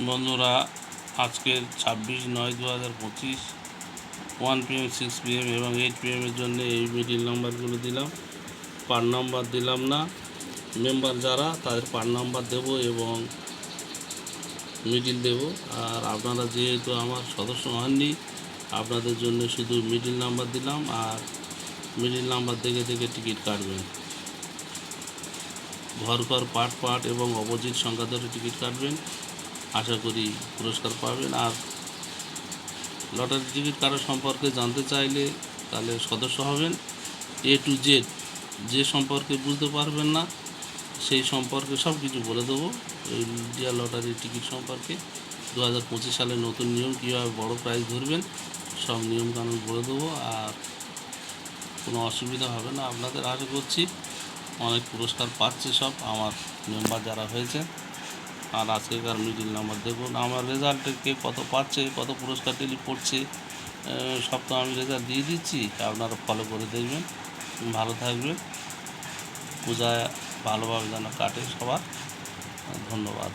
বন্ধুরা, আজকের ছাব্বিশ নয় দু হাজার পঁচিশ ওয়ান পিএম সিক্স পিএম এবং এইট পিএমের জন্য এই মিডিল নাম্বারগুলো দিলাম। পার নাম্বার দিলাম না। মেম্বার যারা, তাদের পার নাম্বার দেব এবং মিডিল দেব। আর আপনারা যেহেতু আমার সদস্য হননি, আপনাদের জন্য শুধু মিডিল নাম্বার দিলাম আর মিডিল নাম্বার দেখে দেখে টিকিট কাটবেন। ঘর ঘর পাট পাট এবং অপোজিট সংখ্যা ধরে টিকিট কাটবেন। আশা করি পুরস্কার পাবেন। আর লটারি টিকিট কাটার সম্পর্কে জানতে চাইলে তাহলে সদস্য হবেন। এ টু জেড যে সম্পর্কে বুঝতে পারবেন না, সেই সম্পর্কে সব কিছু বলে দেবো। ইন্ডিয়া লটারির টিকিট সম্পর্কে দু হাজার পঁচিশ সালের নতুন নিয়ম কীভাবে বড় প্রাইজ ধরবেন, সব নিয়মকানুন বলে দেবো। আর কোনো অসুবিধা হবে না। আপনাদের আশা করছি অনেক পুরস্কার পাচ্ছে সব। আমার মেম্বার যারা হয়েছে আর আজকেকার মিডিল নাম্বার। দেখুন, আমার রেজাল্টে কে কত পাচ্ছে, কত পুরস্কার টেলি পড়ছে সব তো আমি রেজাল্ট দিয়ে দিচ্ছি, আপনারা ফলো করে দেখবেন। ভালো থাকবেন। পূজা ভালোভাবে যেন কাটে সবার। ধন্যবাদ।